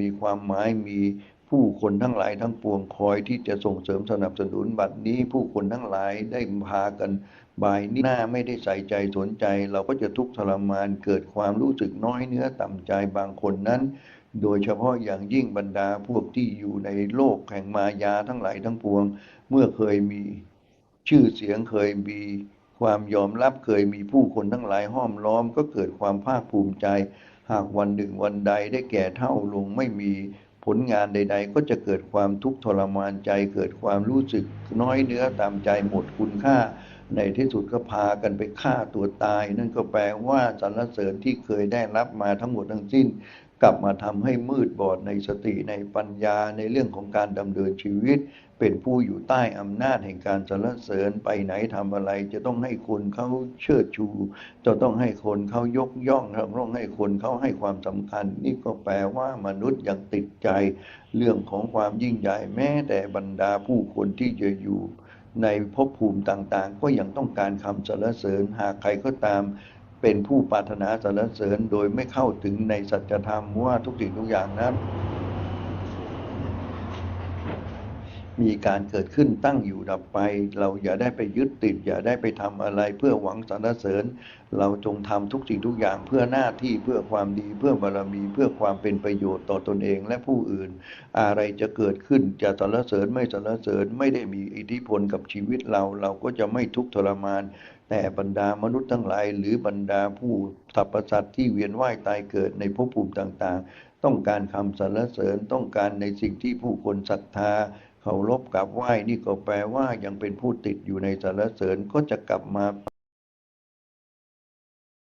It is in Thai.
มีความหมายมีผู้คนทั้งหลายทั้งปวงคอยที่จะส่งเสริมสนับสนุนบัดนี้ ผู้คนทั้งหลายได้พากันบายหน้าไม่ได้ใส่ใจสนใจ เราก็จะทุกข์ทรมานเกิดความรู้สึกน้อยเนื้อต่ำใจบางคนนั้น โดยเฉพาะอย่างยิ่งบรรดาพวกที่อยู่ในโลกแห่งมายาทั้งหลายทั้งปวง เมื่อเคยมีชื่อเสียงเคยมีความยอมรับเคยมีผู้คนทั้งหลายห้อมล้อมก็เกิดความภาคภูมิใจ หากวันหนึ่งวันใดได้แก่เท่าลงไม่มีผลงานใด ๆ ก็จะเกิดความทุกข์ทรมานใจ เกิดความรู้สึกน้อยเนื้อตามใจหมดคุณค่า ในที่สุดก็พากันไปฆ่าตัวตาย นั่นก็แปลว่าสรรเสริญที่เคยได้รับมาทั้งหมดทั้งสิ้น กลับมาทำให้มืดบอดในสติในปัญญาในเรื่องของการดำเนินชีวิต เป็นผู้อยู่ใต้อำนาจแห่งการสรรเสริญไปไหนทำอะไร จะต้องให้คนเขาเชิดชู จะต้องให้คนเขายกย่องจะต้องให้คนเขาให้ความสำคัญ นี่ก็แปลว่ามนุษย์ยังติดใจ เรื่องของความยิ่งใหญ่แม้แต่บรรดาผู้คนที่จะอยู่ ในภพภูมิต่างๆ ก็ยังต้องการคำสรรเสริญหากใครก็ตามเป็นผู้ปรารถนาสรรเสริญโดยไม่เข้าถึงในสัจธรรมว่าทุกสิ่งทุกอย่างนั้น มีการเกิดขึ้นตั้งอยู่ดับไป เราอย่าได้ไปยึดติด อย่าได้ไปทำอะไรเพื่อหวังสรรเสริญ เราจงทำทุกสิ่งทุกอย่างเพื่อหน้าที่เพื่อความดีเพื่อบารมีเพื่อความเป็นประโยชน์ต่อตนเองและผู้อื่น อะไรจะเกิดขึ้นจะสรรเสริญไม่สรรเสริญไม่ได้มีอิทธิพลกับชีวิตเราเราก็จะไม่ทุกข์ทรมาน แต่บรรดามนุษย์ทั้งหลาย หรือบรรดาผู้สรรพสัตว์ที่เวียนว่ายตายเกิดในภพภูมิต่างๆ ต้องการคำสรรเสริญต้องการในสิ่งที่ผู้คนศรัทธา เคารพกราบไหว้นี่ก็แปลว่ายังเป็นผู้ติดอยู่ในสารเสริญก็จะกลับมา